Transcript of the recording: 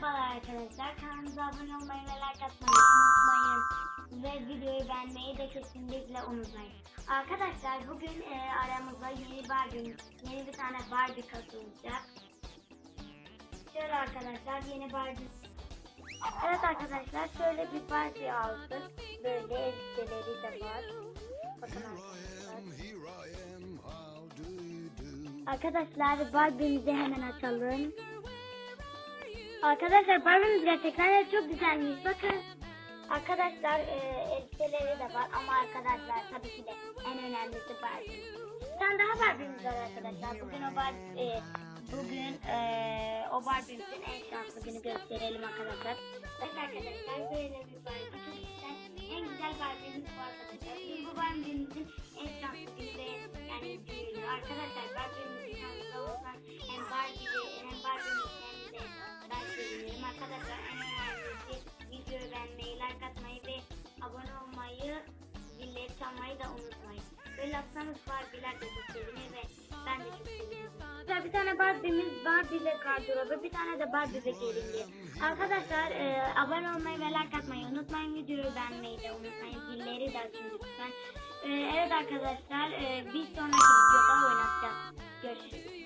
Merhabalar arkadaşlar. Kanalımıza abone olmayı ve like atmayı unutmayın. Ve videoyu beğenmeyi de kesinlikle unutmayın. Arkadaşlar bugün e, aramıza yeni Barbie, yeni bir tane Barbie katılacak. Şöyle arkadaşlar yeni Barbie. Evet arkadaşlar şöyle bir Barbie aldık. Böyle elbiseleri de var. Bakın arkadaşlar. Arkadaşlar Barbie'mizi hemen açalım. Arkadaşlar Barbie'miz gerçekten çok güzelmiş. Bakın. Arkadaşlar e, elbiseleri de var ama arkadaşlar tabii ki de en önemlisi Barbie. Bir tane daha Barbie'miz var arkadaşlar. Bugün o Barbie, e, bugün e, o Barbie'mizin en şanslı günü gösterelim arkadaşlar. Bak arkadaşlar böyle bir Barbie. Çok güzel. En güzel Barbie'miz bu arkadaşlar. Bu Barbie'mizin en da unutmayın. Böyle atsanız Barbie'ler de çok sevinir ve ben de çok sevinirim. Arkadaşlar bir tane Barbie'miz Barbie ve gardırobu, bir tane de Barbie ve gelinliği. Arkadaşlar e, abone olmayı ve like atmayı unutmayın. Videoyu beğenmeyi de unutmayın. Zilleri de açın lütfen. E, evet arkadaşlar e, bir sonraki videoda oynatacağız. Görüşürüz.